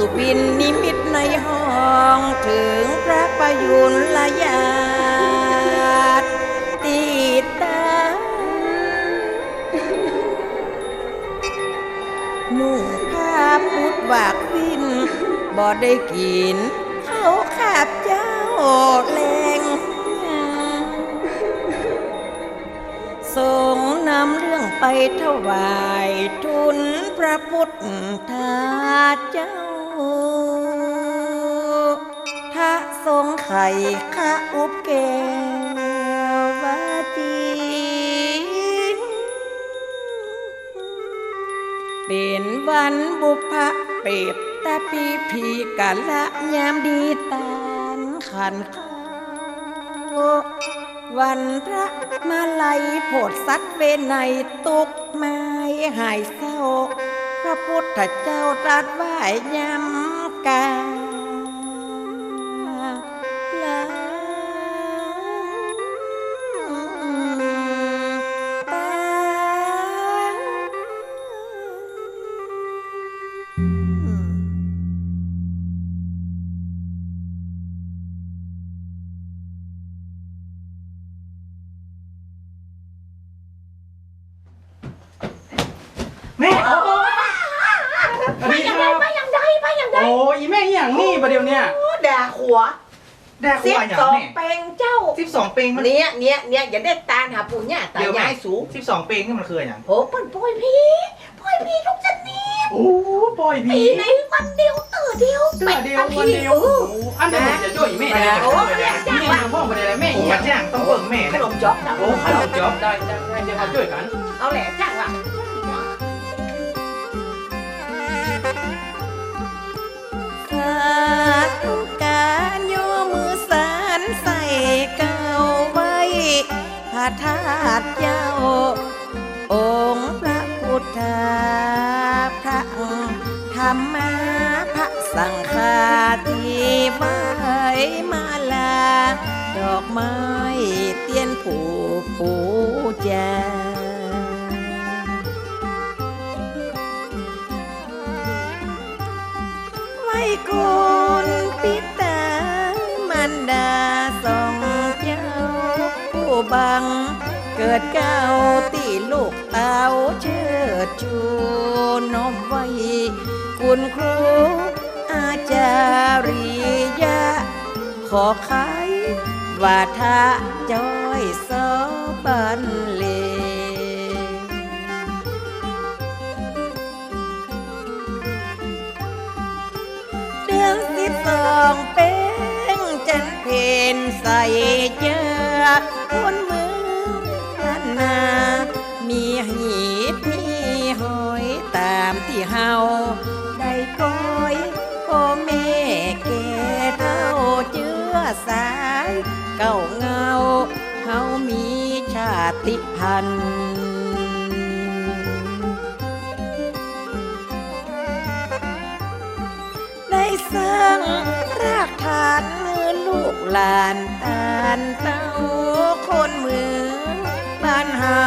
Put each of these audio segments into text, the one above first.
สุบินนิมิตในห้องถึงพระประยุนละญาติติดตามนุ่งผ้าพุดวากวินบ่ได้กินเขาขาบเจ้าแรงทรงนำเรื่องไปถวายทุนพระพุทธเจ้า ถ้าทรงไข่ข้าอุบแก้ววาจีเป็นวันบุพเปรตตาปีพีกะละยามดีตานขันข้าวันพระมาลัยโพดสัตว์เวไนตุกไม้หายเศร้า พระพุทธเจ้าตรัสไว้ยำกา ด่าหัวแดกหัเสียวอย่างสองแม่เปงเจ้าสิบสองเปงมันเนี้ยเนี้ยเนี้ยอย่าได้ตาหาปู่ย่าตายายสูงสิบสองเปงนี่มันคืออย่างโหเปิ้นปล่อยพี่ปล่อยพี่ทุกชนิดโอ้ปล่อยปีพี่ในวันเดียวตื่นเดียวเดือดเดียววันเดียวเออโอ้อันเดียวผมจะช่วยแม่ได้โอ้แม่จ้างแม่ว่ะทำพ่อมาได้แล้วแม่อย่าจ้างต้องเบิ่งแม่ขนะนมจ๊อกนะโอ้ขนมจ๊อบได้ได้ได้เดี๋ยวมาช่วยกันเอาแหละจ้างว่ะ ธาตุเจ้า องค์พระพุทธพระธรรมพระสังฆาทีไว้มาลา ดอกไม้เตียนผูปูจา บัง เกิดเก้าตีลูกเต้าเชิดชูน้อมไว้ คุณครู อาจาริยะ ขอขายวาทะจ้อยสอบันเลเดือนสิบสองเป็นจันเพนใส่เจอ คนเมืองนนา มีหีดมีหอยตามที่เฮาได้ก้อยพ่อแม่แก่เท่าเจือสาย เก่าเงาเฮามีชาติพันธุ์ได้สร้างรากฐานมือลูกหลานตานเต้า คนเมืองบ้านเฮา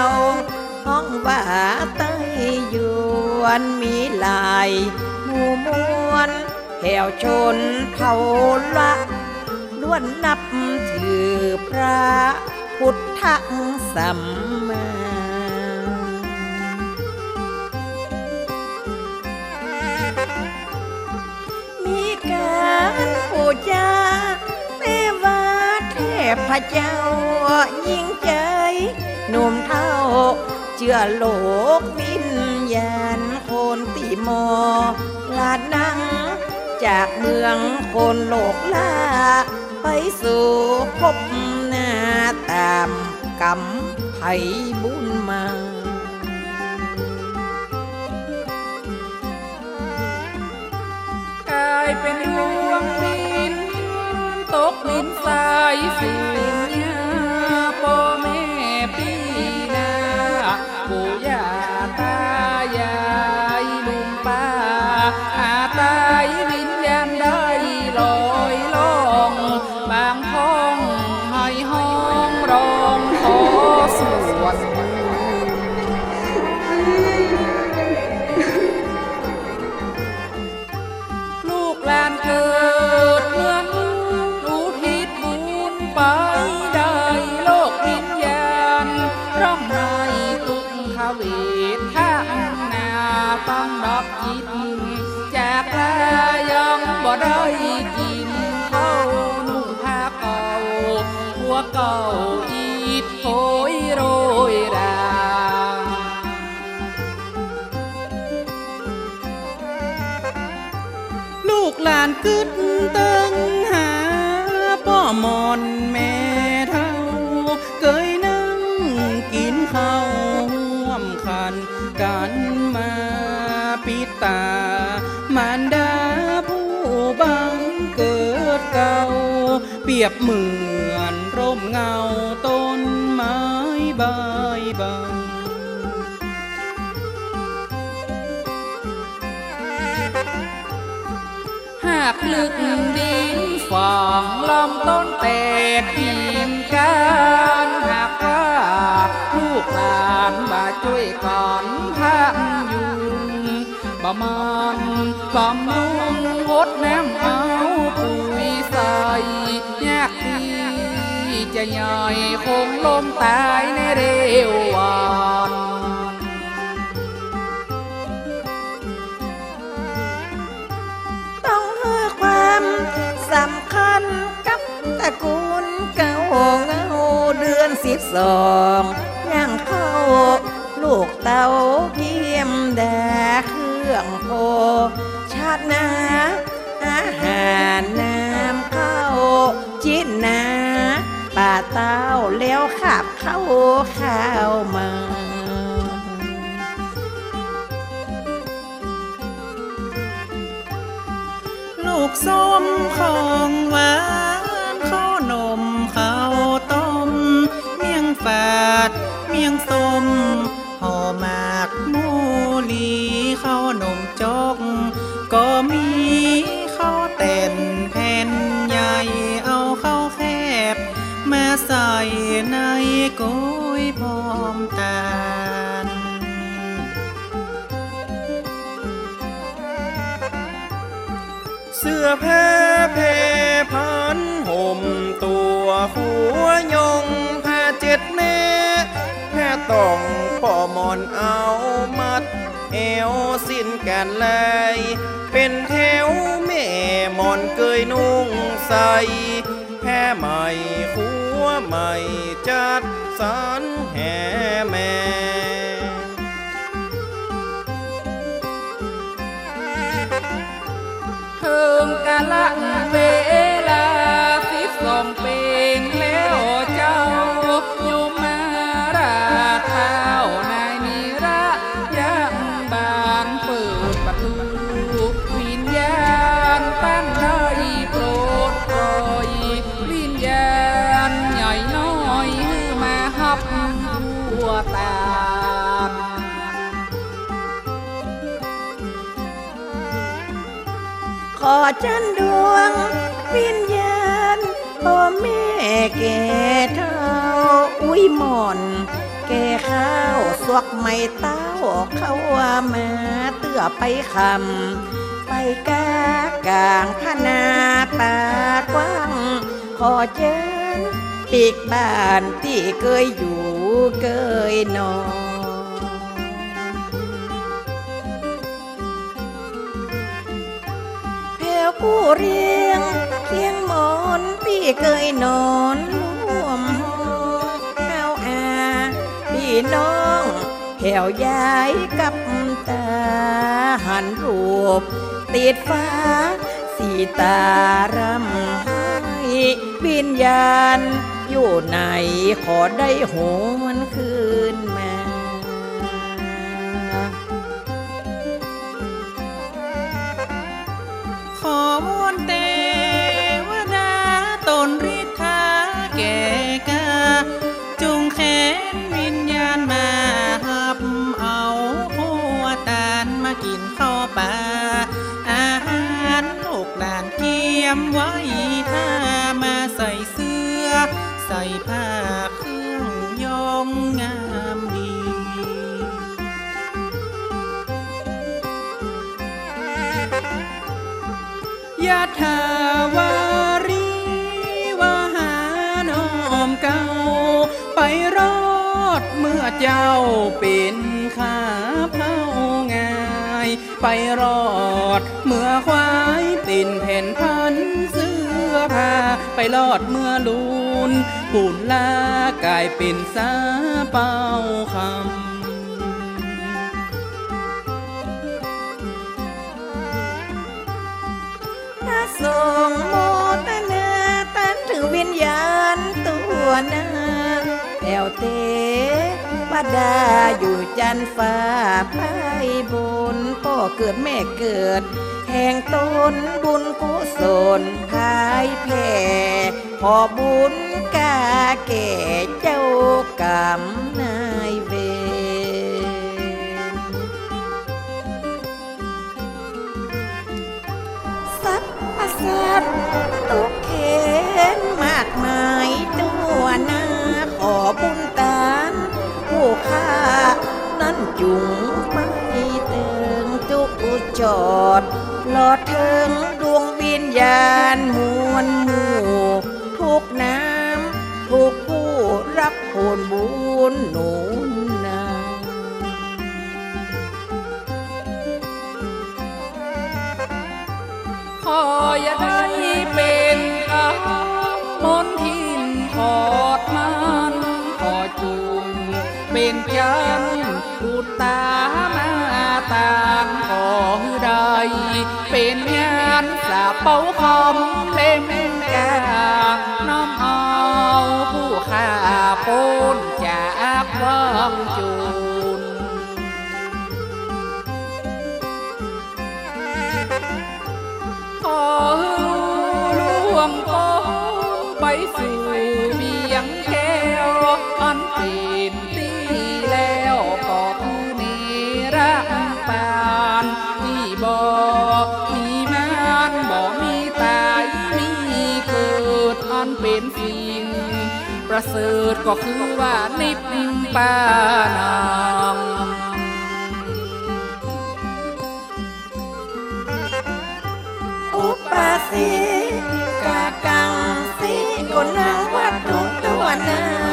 ห้องว่าใต้ยวนมีหลายหมู่มวลแถวชนเผ่าละล้วนนับถือพระพุทธสัมมามีการปูจา เทพเจ้ายิ่งใจ หนุ่มเท่า เชื่อโลกวิญญาณคนตีมอลาดนังจากเมืองคนโลกลา ไปสู่พบหน้าตามกรรมไผบุญมาายเป็นดวงดิน ตกดิ ฝันใจโลกวิญญาณร่ำไรตุกขเวทางนาฟังดอกจิแจากลายังบ่ได้กินเข้านุ่งผ้าเก่าหัวเก่าอีดโผยโรยราลูกหลานกึดตึงหา มอนแม่เท่าเคยนั่งกินข้าวห่วมคันกันมาปิตามารดาผู้บังเกิดเก่า เปรียบเหมือนร่มเงาต้นไม้ใบใบหากลึกดิน ฝังลำต้นแตกกิ่งกันหากว่าลูกหลานมาช่วยกันพักยุงประมาณบำรุงงดน้ำเอาปุ๋ยใส่ยากดีจะใหญ่คงลมตายในเร็ว สองย่างเข้า ลูกเตาเกี่ยมแดเครื่องโพชาตินาอาหารน้ำเข้า จิตนาป่าเต้าแล้วขับเข้าข้าวมาลูกส้มของหวาน ใส่ในโกยพร้อมแตาลเสื้อแพ้เพพันห่มตัวหัวยงผ้าเจ็ดเนแพ้ต้องป่อมอนเอามัด เอวสิ้นแกนเลย เป็นแถวแม่มอนเกยนุ่งใส่แพ้ใหม่ขั วใหม่จัดสรรแจันดวง วิญญาณพ่อแม่แก่เท่าอุ้ยหมอน แก่ข้าวสวกไม่เต้าเข้าว่ามาเตื้อไปคำไปกากลางพนาป่ากว้าง ขอเชิญปีกบ้านที่เคยอยู่เคยนอน ผู้เรียงเคียงหมอนพี่เคยนอนร่วมห้องข้าวอาพี่น้องแผ่วยายกับตาหันรูปติดฟ้าสีตารำให้วิญญาณอยู่ไหนขอได้หวนคื ยะถาวารีวาหานอมเก่า ไปรอดเมื่อเจ้าเป็นข้าเผางานไปรอดเมื่อควายตินแผ่นพันเสื้อผ้าไปรอดเมื่อลูนปูนลากลายเป็นสาเป้าคำ สงโมตนาตันถึงวิญญาณตัวนางแอวเตปดาอยู่จันฟ้าไปบุญพ่อเกิดแม่เกิด แห่งตนบุญกุศลพายแผ่พอบุญกาแก่เจ้ากรรมนายเว ตว์ประสาทตุกเข็นมากมายตัวนาขอบุญตานผู้ข้านั้นจุงไม่เติงจุกอุจอดหลอดเทิงดวงวิญญาณมวลหมู่ทุกน้ำทุกผู้รับผลบุญหนุ ออย่าได้เป็นกำมนทินขอดมันขอจุงเป็นจันอุตามาตางขอให้ได้เป็นงานสาเป่าคำเล่มกาน้อมเอาผู้ข้าปนจากวังจุ สืดก็คือว่านิพพานางอุปาสิกากังสิกุณังวัตถุตัวนา